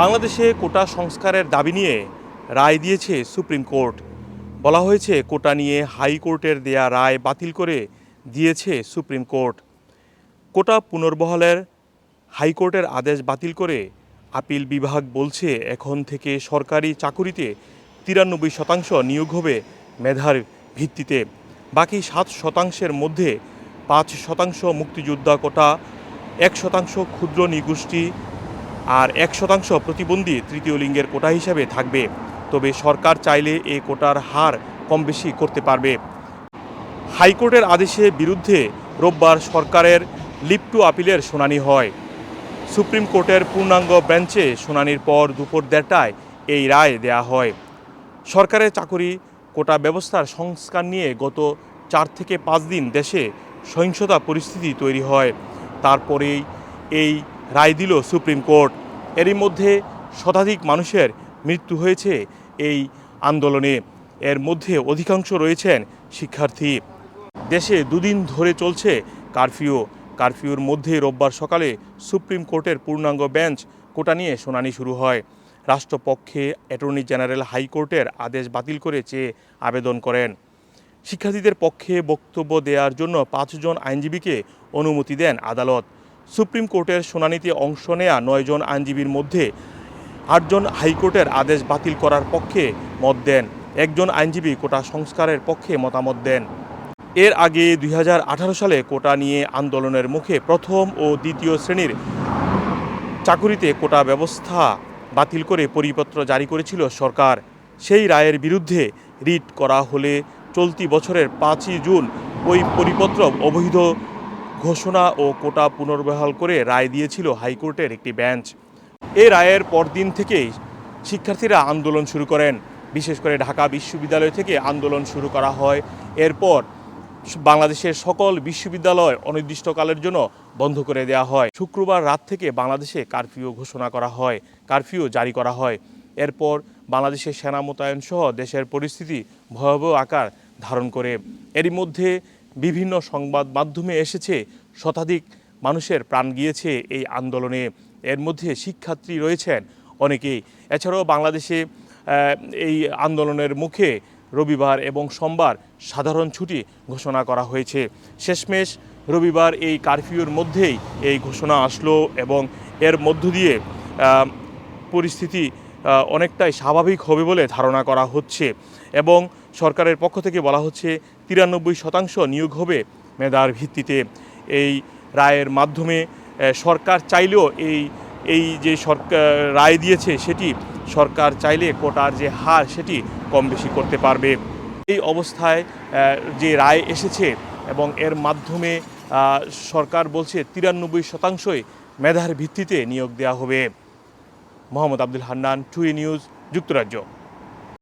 বাংলাদেশে কোটা সংস্কারের দাবি নিয়ে রায় দিয়েছে সুপ্রিম কোর্ট। বলা হয়েছে, কোটা নিয়ে হাইকোর্টের দেয়া রায় বাতিল করে দিয়েছে সুপ্রিম কোর্ট। কোটা পুনর্বহালের হাইকোর্টের আদেশ বাতিল করে আপিল বিভাগ বলছে, এখন থেকে সরকারি চাকুরিতে তিরানব্বই শতাংশ নিয়োগ হবে মেধার ভিত্তিতে। বাকি সাত শতাংশের মধ্যে পাঁচ শতাংশ মুক্তিযোদ্ধা কোটা, এক শতাংশ ক্ষুদ্র নিগোষ্ঠী আর এক শতাংশ প্রতিবন্ধী তৃতীয় লিঙ্গের কোটা হিসাবে থাকবে। তবে সরকার চাইলে এই কোটার হার কম বেশি করতে পারবে। হাইকোর্টের আদেশের বিরুদ্ধে রোববার সরকারের লিপ টু আপিলের শুনানি হয়। সুপ্রিম কোর্টের পূর্ণাঙ্গ বেঞ্চে শুনানির পর দুপুর দেড়টায় এই রায় দেয়া হয়। সরকারের চাকরি, কোটা ব্যবস্থার সংস্কার নিয়ে গত চার থেকে পাঁচ দিন দেশে সহিংসতা পরিস্থিতি তৈরি হয়। তারপরেই এই রায় দিল সুপ্রিম কোর্ট। এরই মধ্যে শতাধিক মানুষের মৃত্যু হয়েছে এই আন্দোলনে। এর মধ্যে অধিকাংশ রয়েছেন শিক্ষার্থী। দেশে দুদিন ধরে চলছে কারফিউ। কারফিউর মধ্যে রোববার সকালে সুপ্রিম কোর্টের পূর্ণাঙ্গ বেঞ্চ কোটা নিয়ে শুনানি শুরু হয়। রাষ্ট্রপক্ষে অ্যাটর্নি জেনারেল হাইকোর্টের আদেশ বাতিল করে চেয়ে আবেদন করেন। শিক্ষার্থীদের পক্ষে বক্তব্য দেওয়ার জন্য পাঁচজন আইনজীবীকে অনুমতি দেন আদালত। সুপ্রিম কোর্টের শুনানিতে অংশ নেয়া নয়জন আইনজীবীর মধ্যে আটজন হাইকোর্টের আদেশ বাতিল করার পক্ষে মত দেন। একজন আইনজীবী কোটা সংস্কারের পক্ষে মতামত দেন। এর আগে দুই হাজার আঠারো সালে কোটা নিয়ে আন্দোলনের মুখে প্রথম ও দ্বিতীয় শ্রেণির চাকুরিতে কোটা ব্যবস্থা বাতিল করে পরিপত্র জারি করেছিল সরকার। সেই রায়ের বিরুদ্ধে রিট করা হলে চলতি বছরের পাঁচই জুন ওই পরিপত্র অবৈধ ঘোষণা ও কোটা পুনর্বহাল করে রায় দিয়েছিল হাইকোর্টের একটি বেঞ্চ। এই রায়ের পরদিন থেকেই শিক্ষার্থীরা আন্দোলন শুরু করেন। বিশেষ করে ঢাকা বিশ্ববিদ্যালয় থেকে আন্দোলন শুরু করা হয়। এরপর বাংলাদেশের সকল বিশ্ববিদ্যালয় অনির্দিষ্টকালের জন্য বন্ধ করে দেওয়া হয়। শুক্রবার রাত থেকে বাংলাদেশে কারফিউ ঘোষণা করা হয়, কারফিউ জারি করা হয়। এরপর বাংলাদেশের সেনা মোতায়েন সহ দেশের পরিস্থিতি ভয়াবহ আকার ধারণ করে। এরই মধ্যে বিভিন্ন সংবাদ মাধ্যমে এসেছে, শতাধিক মানুষের প্রাণ গিয়েছে এই আন্দোলনে। এর মধ্যে শিক্ষার্থী রয়েছেন অনেকেই। এছাড়াও বাংলাদেশে এই আন্দোলনের মুখে রবিবার এবং সোমবার সাধারণ ছুটি ঘোষণা করা হয়েছে। শেষমেশ রবিবার এই কারফিউর মধ্যেই এই ঘোষণা আসলো এবং এর মধ্য দিয়ে পরিস্থিতি অনেকটাই স্বাভাবিক হবে বলে ধারণা করা হচ্ছে। এবং সরকারের পক্ষ থেকে বলা হচ্ছে তিরানব্বই শতাংশ নিয়োগ হবে মেধার ভিত্তিতে। এই রায়ের মাধ্যমে সরকার চাইলেও এই এই যে সরকার রায় দিয়েছে সেটি সরকার চাইলে কোটার যে হার সেটি কম বেশি করতে পারবে। এই অবস্থায় যে রায় এসেছে এবং এর মাধ্যমে সরকার বলছে তিরানব্বই শতাংশই মেধার ভিত্তিতে নিয়োগ দেওয়া হবে। মোহাম্মদ আব্দুল হান্নান টুই নিউজ, যুক্তরাজ্য।